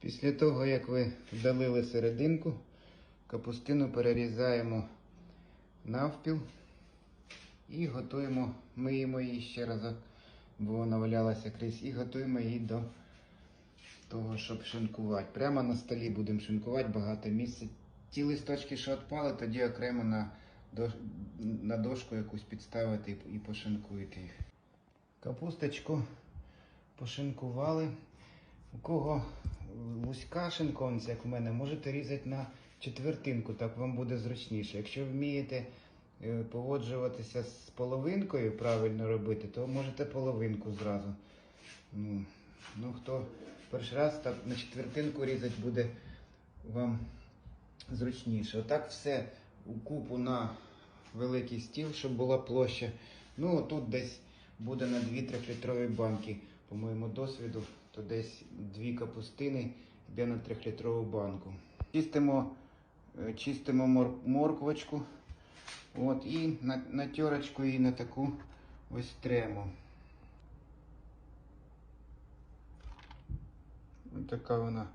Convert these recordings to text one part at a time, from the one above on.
Після того, як ви вдалили серединку, капустину перерізаємо навпіл і готуємо, миємо її ще разок, бо вона валялася крізь, і готуємо її до того, щоб шинкувати. Прямо на столі будемо шинкувати багато місця. Ті листочки, що відпали, тоді окремо на, на дошку якусь підставити і пошинкуєте їх. Капусточку пошинкували. У кого вузька шинконця, як у мене, можете різати на четвертинку, так вам буде зручніше. Якщо вмієте е, поводжуватися з половинкою, правильно робити, то можете половинку зразу. Ну, ну хто перший раз так на четвертинку різати буде вам зручніше. Отак все у купу на великий стіл, щоб була площа. Ну, тут десь буде на 2-3 літрові банки, по моєму досвіду, то десь дві капустини йде на 3-літрову банку. Чистимо, е, чистимо мор- морквочку. От, і на, на терочку її на таку ось трему. Ось така вона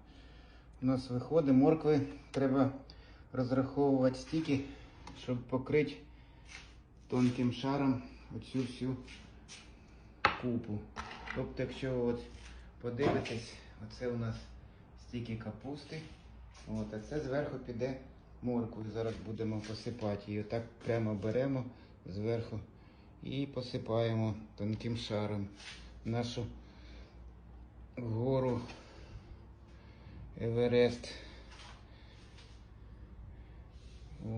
у нас виходить. Моркви треба розраховувати стільки, щоб покрити тонким шаром оцю всю купу. Тобто, якщо от подивитесь, оце у нас стільки капусти. От, а це зверху піде моркву. Зараз будемо посипати її. Отак прямо беремо зверху і посипаємо тонким шаром нашу гору Еверест.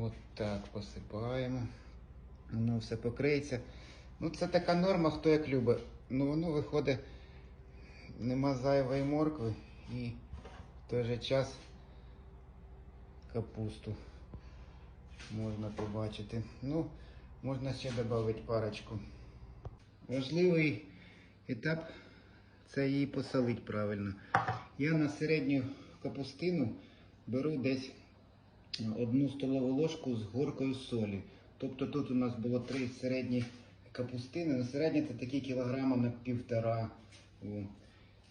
От так посипаємо. Воно все покриється. Ну, це така норма, хто як любить. Ну воно виходить, нема зайвої моркви і в той же час капусту можна побачити. Ну, можна ще додати парочку. Важливий етап це її посолити правильно. Я на середню капустину беру десь одну столову ложку з горкою солі. Тобто тут у нас було три середні капустини, на середня це такі кілограма на півтора. О.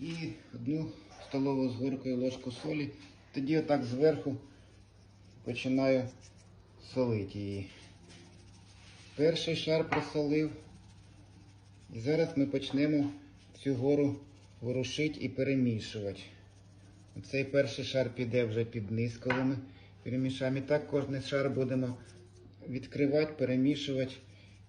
І одну столову з горкою ложку солі. Тоді отак зверху починаю солити її. Перший шар просолив. І зараз ми почнемо цю гору ворушити і перемішувати. Цей перший шар піде вже під низ, коли ми перемішаємо. І так кожний шар будемо відкривати, перемішувати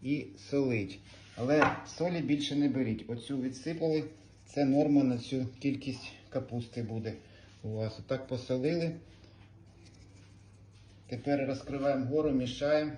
і солить. Але солі більше не беріть. Оцю відсипали. Це норма на цю кількість капусти буде у вас. Отак посолили. Тепер розкриваємо гору, мішаємо.